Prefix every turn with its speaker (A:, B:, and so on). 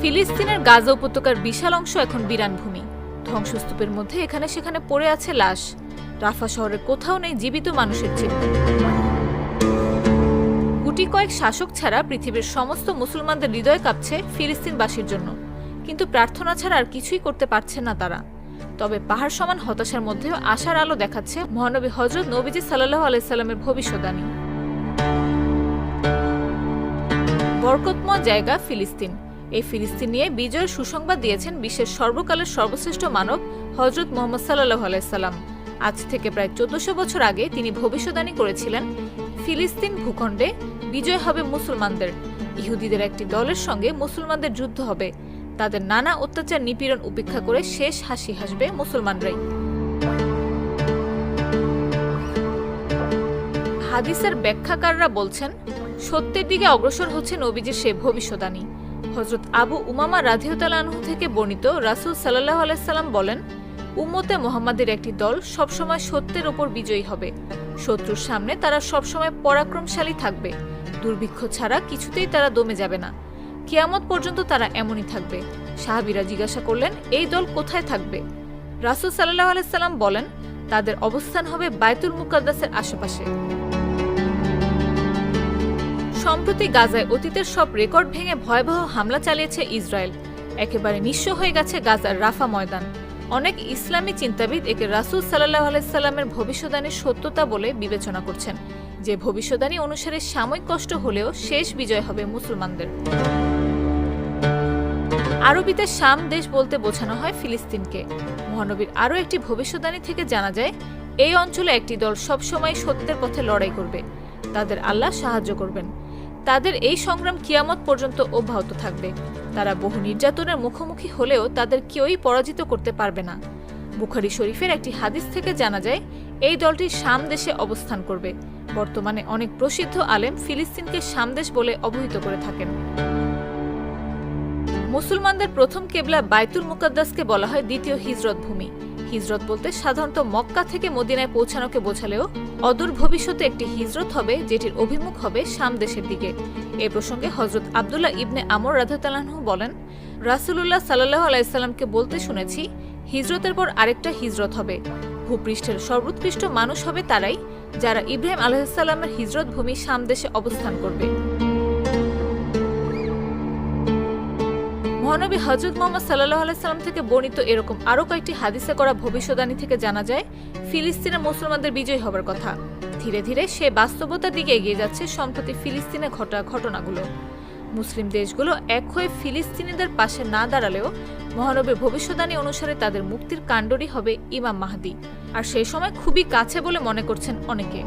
A: ফিলিস্তিনের গাজা উপত্যকার বিশাল অংশ এখন বিরান ভূমি। ধ্বংসস্তূপের মধ্যে এখানে সেখানে পড়ে আছে লাশ। রাফা শহরের কোথাও নেই জীবিত মানুষের চিহ্ন গুটি কয়েক শাসক ছাড়া পৃথিবীর সমস্ত মুসলমানদের হৃদয় কাঁপছে ফিলিস্তিনবাসীর জন্য। কিন্তু প্রার্থনা ছাড়া আর কিছুই করতে পারছে না তারা। তবে পাহাড় সমান হতাশার মধ্যেও আশার আলো দেখাচ্ছে মহানবী হজরত নবীজি সাল্লাহ আলাইসাল্লামের ভবিষ্যদ্বাণী। বরকতময় জায়গা ফিলিস্তিন। এই ফিলিস্তিন নিয়ে বিজয়ের সুসংবাদ দিয়েছেন বিশ্বের সর্বকালের সর্বশ্রেষ্ঠ মানব হজরত মোহাম্মদ সাল্লাহ আলাইসাল্লাম আজ থেকে প্রায় চোদ্দশো বছর আগে তিনি ভবিষ্যদ্বাণী করেছিলেন, ফিলিস্তিন ভূখণ্ডে বিজয় হবে মুসলমানদের। ইহুদিদের একটি দলের সঙ্গে মুসলমানদের যুদ্ধ হবে। তাদের নানা অত্যাচার নিপীড়ন উপেক্ষা করে শেষ হাসি হাসবে মুসলমানরাই। হাদিসের ব্যাখ্যাকাররা বলছেন, সত্যের দিকে অগ্রসর হচ্ছে নবীজির সে ভবিষ্যদানী হজরত আবু উমামা রাধিউতালানহু থেকে বর্ণিত রাসুল সাল্লাহ আলাইসাল্লাম বলেন, উম্মতে মোহাম্মদের একটি দল সবসময় সত্যের ওপর বিজয়ী হবে। শত্রুর সামনে তারা সবসময় পরাক্রমশালী থাকবে। দুর্ভিক্ষ ছাড়া কিছুতেই তারা দমে যাবে না। কিয়ামত পর্যন্ত তারা এমনই থাকবে। সাহাবিরা জিজ্ঞাসা করলেন, এই দল কোথায় থাকবে? রাসুল সাল্লাহ আলাইসাল্লাম বলেন, তাদের অবস্থান হবে বায়তুল মুকাদ্দাসের আশেপাশে। সম্প্রতি গাজায় অতীতের সব রেকর্ড ভেঙে ভয়াবহ হামলা চালিয়েছে ইসরায়েল। একেবারে নিঃস্ব হয়ে গেছে গাজার রাফা ময়দান। অনেক ইসলামী চিন্তাবিদ একে রাসুল সাল্লাহ আলাইসাল্লামের ভবিষ্যদ্বাণীর সত্যতা বলে বিবেচনা করছেন। যে ভবিষ্যদ্বাণী অনুসারে সাময়িক কষ্ট হলেও শেষ বিজয় হবে মুসলমানদের। আরবিতে শাম দেশ বলতে বোঝানো হয় ফিলিস্তিনকে। মহানবীর আরও একটি ভবিষ্যদ্বাণী থেকে জানা যায়, এই অঞ্চলে একটি দল সবসময় সত্যের পথে লড়াই করবে। তাদের আল্লাহ সাহায্য করবেন। তাদের এই সংগ্রাম কিয়ামত পর্যন্ত অব্যাহত থাকবে। তারা বহু নির্যাতনের মুখোমুখি হলেও তাদের কেউই পরাজিত করতে পারবে না। বুখারি শরীফের একটি হাদিস থেকে জানা যায়, এই দলটি শাম দেশে অবস্থান করবে। বর্তমানে অনেক প্রসিদ্ধ আলেম ফিলিস্তিনকে শাম দেশ বলে অবহিত করে থাকেন। মুসলমানদের প্রথম কেবলা বাইতুল মুকাদ্দাসকে বলা হয় দ্বিতীয় হিজরত ভূমি। হিজরত বলতে সাধারণত মক্কা থেকে মদিনায় পৌঁছানোকে বোঝালেও অদূর ভবিষ্যতে একটি হিজরত হবে যেটির অভিমুখ হবে শাম দেশের দিকে। এ প্রসঙ্গে হজরত আবদুল্লাহ ইবনে আমর রাধাতালাহু বলেন, রাসুলুল্লাহ সাল্লাহ আলাইসাল্লামকে বলতে শুনেছি, হিজরতের পর আরেকটা হিজরত হবে। ভূপৃষ্ঠের সর্বোৎকৃষ্ট মানুষ হবে তারাই যারা ইব্রাহিম আলাইসাল্লামের হিজরত ভূমি শাম দেশে অবস্থান করবে। মহানবী হজরত মোহাম্মদ সাল্লাহ আলাইসাল্লাম থেকে বর্ণিত এরকম আরও কয়েকটি হাদিসে করা ভবিষ্যদ্বাণী থেকে জানা যায়, ফিলিস্তিনে মুসলমানদের বিজয় হবার কথা। ধীরে ধীরে সে বাস্তবতার দিকে এগিয়ে যাচ্ছে সম্প্রতি ফিলিস্তিনে ঘটা ঘটনাগুলো। মুসলিম দেশগুলো এক হয়ে ফিলিস্তিনিদের পাশে না দাঁড়ালেও মহানবীর ভবিষ্যদ্বাণী অনুসারে তাদের মুক্তির কাণ্ডরই হবে ইমাম মাহাদি। আর সেই সময় খুবই কাছে বলে মনে করছেন অনেকে।